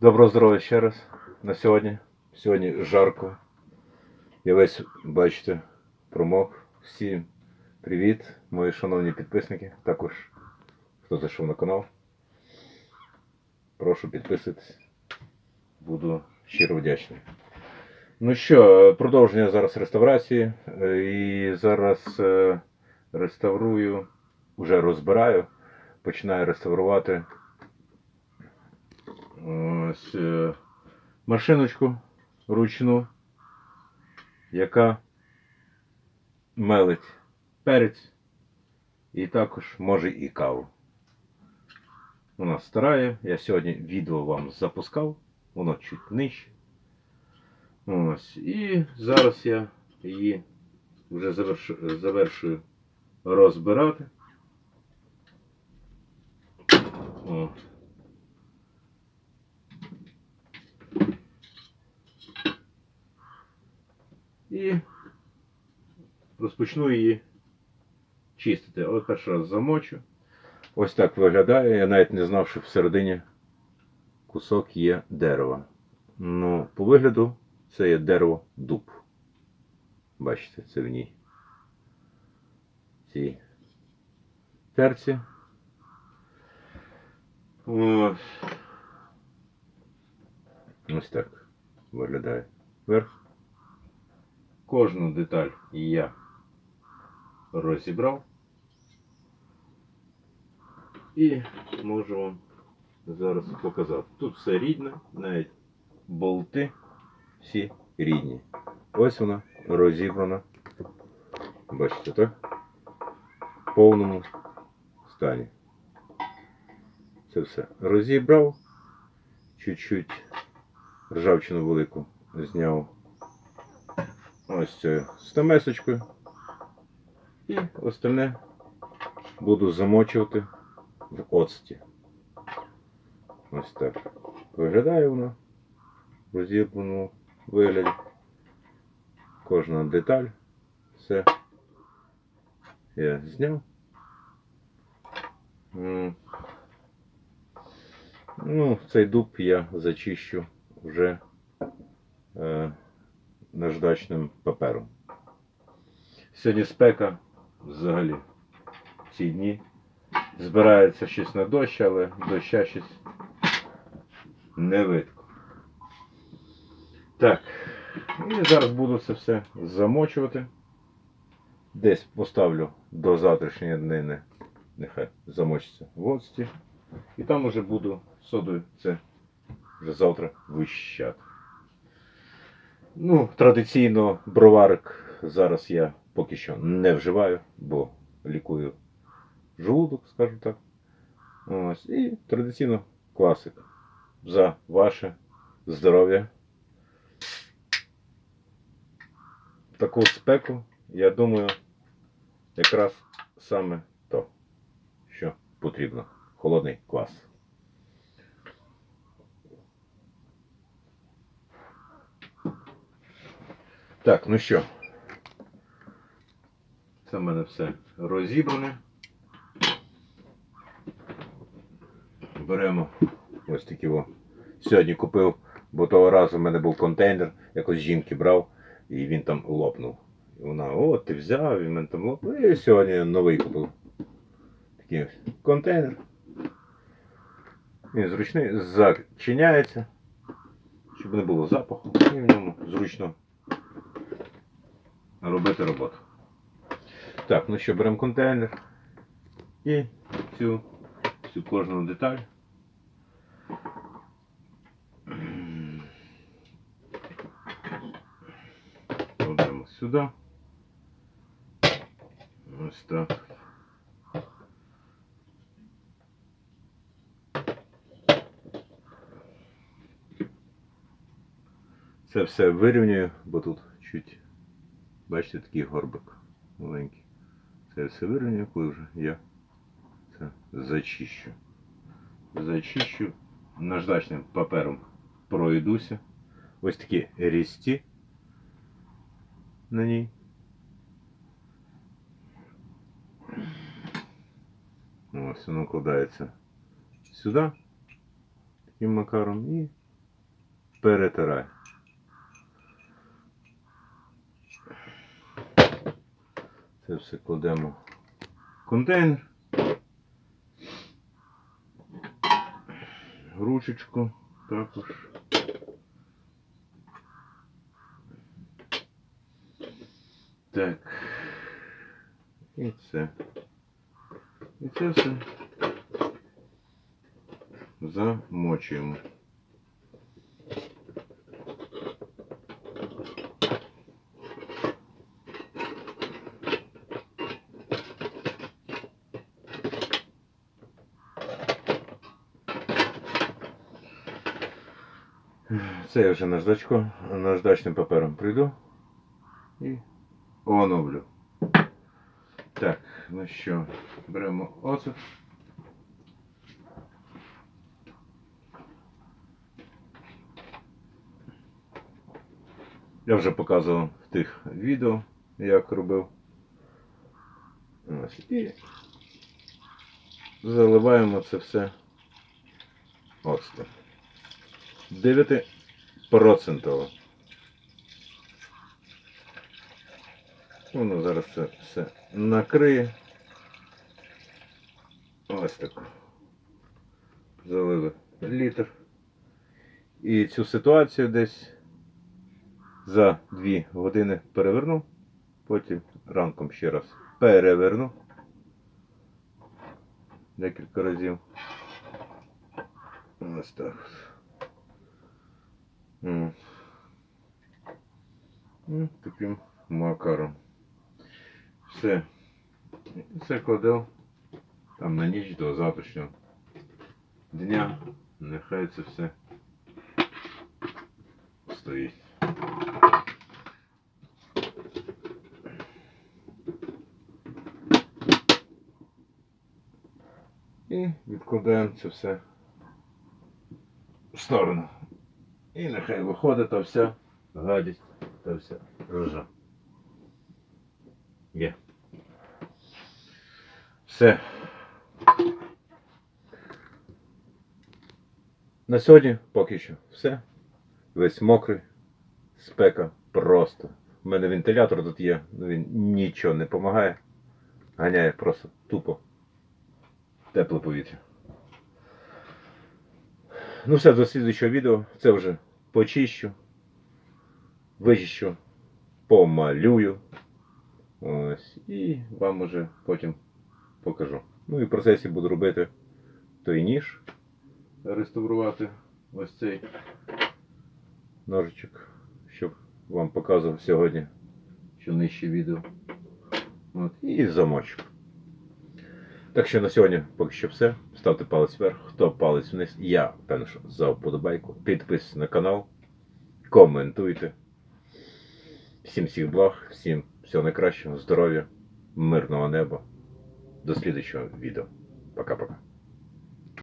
Доброго здоров'я ще раз на сьогодні. Сьогодні жарко. Я весь, бачите, промок. Всім привіт, мої шановні підписники. Також хто зайшов на канал. Прошу підписуйтесь. Буду щиро вдячний. Ну що, продовження зараз реставрації. Е, І зараз е, реставрую, вже розбираю, починаю реставрувати ось е, машиночку ручну, яка мелить перець і також може і каву. Вона стара, я сьогодні відео вам запускав, воно чуть нижче. Ось. І зараз я її вже завершу- завершую розбирати. О. І розпочну її чистити. Але перший раз замочу. Ось так виглядає. Я навіть не знав, що всередині кусок є дерева. Ну, по вигляду це є дерево дуб. Бачите, це в ній. Цій терці. Ось. Ось так виглядає верх. Кожну деталь я розібрав. І можу вам зараз показати. Тут все рідне, навіть болти всі рідні. Ось вона розібрана. Бачите, так? В повному стані. Це все розібрав. Чуть-чуть ржавчину велику зняв ось цією стамесочкою. І остальне буду замочувати в оцті. Ось так. Виглядає воно в розірваному вигляді. Кожна деталь. Все я зняв. Ну, цей дуб я зачищу вже е, наждачним папером. Сьогодні спека взагалі ці дні. Збирається щось на дощ, але доща щось не видко. Так. І зараз буду це все замочувати. Десь поставлю до завтрашньої днини. Нехай замочиться в оцті. І там уже буду содою це вже завтра вищати. Ну, традиційно броварик зараз я поки що не вживаю, бо лікую желудок, скажу так. Ось. І традиційно класик. За ваше здоров'я. Таку спеку, я думаю, якраз саме то, що потрібно. Холодний квас. Так, ну що. Це в мене все розібране. Беремо ось такі о. Сьогодні купив, бо того разу в мене був контейнер, якось жінки брав, і він там лопнув. І вона, о, ти взяв, він мене там лопнув. І сьогодні новий купив. Такий ось контейнер. Він зручний, зачиняється, щоб не було запаху, і в ньому зручно робити роботу. Так, ну що, беремо контейнер і цю, цю кожну деталь. Кладемо сюди. Ось так. Це все вирівнюю, бо тут чуть, бачите, такий горбик маленький. Це все вирівнюю, коли вже я це зачищу. Зачищу наждачним папером пройдуся. Ось такі різці на ній. Ось воно кладається сюди таким макаром і перетирай. Це все кладемо в контейнер. Ручечку також. Так. І це. І це все замочуємо. Це я вже наждачко, наждачним папером прийду і оновлю. Так, ну що, беремо оцет. Я вже показував в тих відео, як робив. Ось. І заливаємо це все оцтом. 9%. Воно зараз це все накриє. Ось так. Залили літр. І цю ситуацію десь за 2 години переверну. Потім ранком ще раз переверну. Декілька разів. Ось так. М, Таким макаром. Все. І Це кладу там на ніч до завтрашнього дня. Нехай це все стоїть. І відкладаємо це все в сторону. І нехай виходить та вся гадість та вся рожа. Є. Все. На сьогодні поки що все. Весь мокрий. Спека просто. У мене вентилятор тут є, ну він нічого не допомагає. Ганяє просто тупо. Тепле повітря. Ну все, до слідчого відео. Це вже почищу, вичищу, помалюю. Ось. І вам уже потім покажу. Ну і в процесі буду робити той ніж. Реставрувати ось цей ножичок, щоб вам показував сьогодні, що нижче відео. От. І замочок. Так що на сьогодні поки що все. Ставте палець вверх, хто палець вниз. Я певно, що за вподобайку. Підписуйтесь на канал, коментуйте. Всім всіх благ, всім всього найкращого, здоров'я, мирного неба. До слідчого відео. Пока-пока.